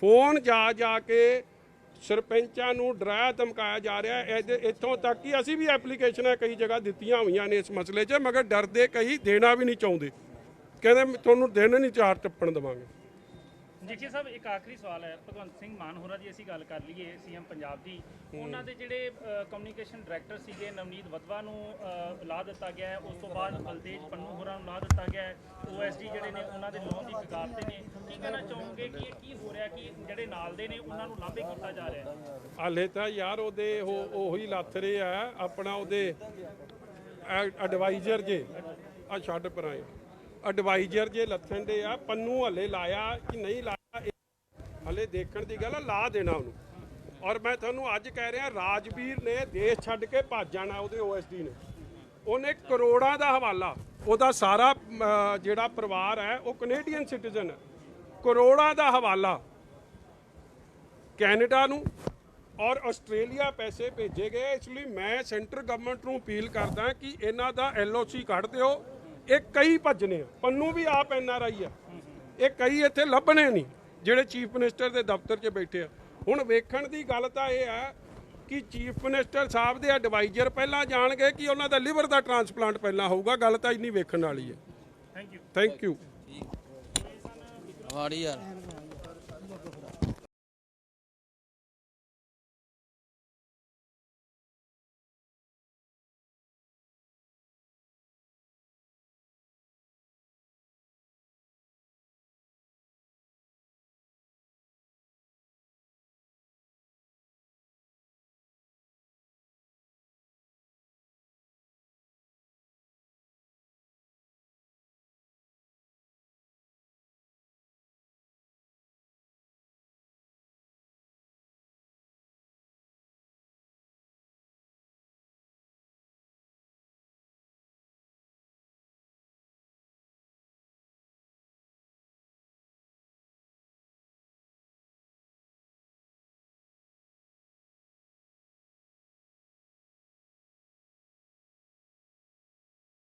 Phone ਜਾ ਜਾ ਕੇ ਸਰਪੰਚਾਂ ਨੂੰ ਡਰਾਇਆ, ਧਮਕਾਇਆ ਜਾ ਰਿਹਾ ਹੈ। ਇਹਦੇ- ਇੱਥੋਂ ਤੱਕ ਕਿ ਅਸੀਂ ਵੀ ਐਪਲੀਕੇਸ਼ਨਾਂ ਕਈ ਜਗ੍ਹਾ ਦਿੱਤੀਆਂ ਹੋਈਆਂ ਨੇ ਇਸ ਮਸਲੇ 'ਚ, ਮਗਰ ਡਰਦੇ ਕਈ ਦੇਣਾ ਵੀ ਨਹੀਂ ਚਾਹੁੰਦੇ। ਕਹਿੰਦੇ ਤੁਹਾਨੂੰ ਦਿਨ ਨਹੀਂ ਚਾਰ ਟੱਪਣ ਦੇਵਾਂਗੇ। ਜੀਠੀ ਸਾਹਿਬ ਇੱਕ ਆਖਰੀ ਸਵਾਲ ਹੈ। ਭਗਵੰਤ ਸਿੰਘ ਮਾਨ ਹੋਰਾਂ ਦੀ ਅਸੀਂ ਗੱਲ ਕਰ ਲਈਏ ਸੀਐਮ ਪੰਜਾਬ ਦੀ। ਉਹਨਾਂ ਦੇ ਜਿਹੜੇ ਕਮਿਊਨੀਕੇਸ਼ਨ ਡਾਇਰੈਕਟਰ ਸੀਗੇ ਨਵਨੀਤ ਵਤਵਾ ਨੂੰ ਲਾ ਦਿੱਤਾ ਗਿਆ ਹੈ। ਉਸ ਤੋਂ ਬਾਅਦ ਬਲਤੇਜ ਪੰਨੂ ਹੋਰਾਂ ਨੂੰ ਲਾ ਦਿੱਤਾ ਗਿਆ ਹੈ। ਓਐਸਡੀ ਜਿਹੜੇ ਨੇ ਉਹਨਾਂ ਦੇ ਲੋਨ ਦੀ ਫਿਕਾਰ ਤੇ ਨੇ। ਕੀ ਕਹਿਣਾ ਚਾਹੋਗੇ ਕਿ ਇਹ ਕੀ ਹੋ ਰਿਹਾ ਕਿ ਜਿਹੜੇ ਨਾਲ ਦੇ ਨੇ ਉਹਨਾਂ ਨੂੰ ਲਾਂਭੇ ਕੀਤਾ ਜਾ ਰਿਹਾ ਹੈ? ਹਾਲੇ ਤਾਂ ਯਾਰ ਉਹਦੇ ਉਹ ਉਹੀ ਲੱਥ ਰਹੇ ਆ। ਆਪਣਾ ਉਹਦੇ ਐਡਵਾਈਜ਼ਰ ਜੇ। ਆ ਛੱਡ ਪਰਾਏ ਐਡਵਾਈਜ਼ਰ ਜੇ ਲੱਥਣ ਦੇ ਆ। ਪੰਨੂ ਹਲੇ ਲਾਇਆ ਕਿ ਨਹੀਂ ਲਾਇਆ? ਹਲੇ ਦੇਖਣ ਦੀ ਗੱਲ ਆ, ਲਾ ਦੇਣਾ ਉਹਨੂੰ। ਔਰ ਮੈਂ ਤੁਹਾਨੂੰ ਅੱਜ ਕਹਿ ਰਿਹਾ, ਰਾਜਵੀਰ ਨੇ ਦੇਸ਼ ਛੱਡ ਕੇ ਭੱਜ ਜਾਣਾ ਉਹਦੇ ਓਐਸਡੀ ਨੇ। ਉਹਨੇ ਕਰੋੜਾਂ ਦਾ ਹਵਾਲਾ, ਉਹਦਾ ਸਾਰਾ ਜਿਹੜਾ ਪਰਿਵਾਰ ਹੈ, ਉਹ ਕੈਨੇਡੀਅਨ ਸਿਟੀਜ਼ਨ ਹੈ। ਕਰੋੜਾਂ ਦਾ ਹਵਾਲਾ ਕੈਨੇਡਾ ਨੂੰ ਔਰ ਆਸਟ੍ਰੇਲੀਆ ਪੈਸੇ ਭੇਜੇ ਗਏ। ਇਸ ਲਈ ਮੈਂ ਸੈਂਟਰ ਗਵਰਨਮੈਂਟ ਨੂੰ ਅਪੀਲ ਕਰਦਾ ਕਿ ਇਹਨਾਂ ਦਾ ਐਲਓਸੀ ਕੱਢ ਦਿਓ। ਇਹ ਕਈ ਭੱਜਣੇ ਆ। ਪੰਨੂ ਵੀ ਆਪ ਐਨਆਰਆਈ ਆ ਇਹ ਕਈ ਇੱਥੇ ਲੱਭਣੇ ਨਹੀਂ। ਜਿਹੜੇ ਚੀਫ ਮਿਨਿਸਟਰ ਦੇ ਦਫ਼ਤਰ 'ਚ ਬੈਠੇ ਆ। ਹੁਣ ਵੇਖਣ ਦੀ ਗੱਲ ਤਾਂ ਇਹ ਆ ਕਿ ਚੀਫ ਮਿਨਿਸਟਰ ਸਾਹਿਬ ਦੇ ਐਡਵਾਈਜ਼ਰ ਪਹਿਲਾਂ ਜਾਣਗੇ ਕਿ ਉਹਨਾਂ ਦਾ ਲਿਵਰ ਦਾ ਟ੍ਰਾਂਸਪਲਾਂਟ ਪਹਿਲਾਂ ਹੋਊਗਾ। ਗੱਲ ਤਾਂ ਇੰਨੀ ਵੇਖਣ ਵਾਲੀ ਹੈ। ਥੈਂਕ ਯੂ ਥੈਂਕ ਯੂ ਵਾੜੀ ਯਾਰ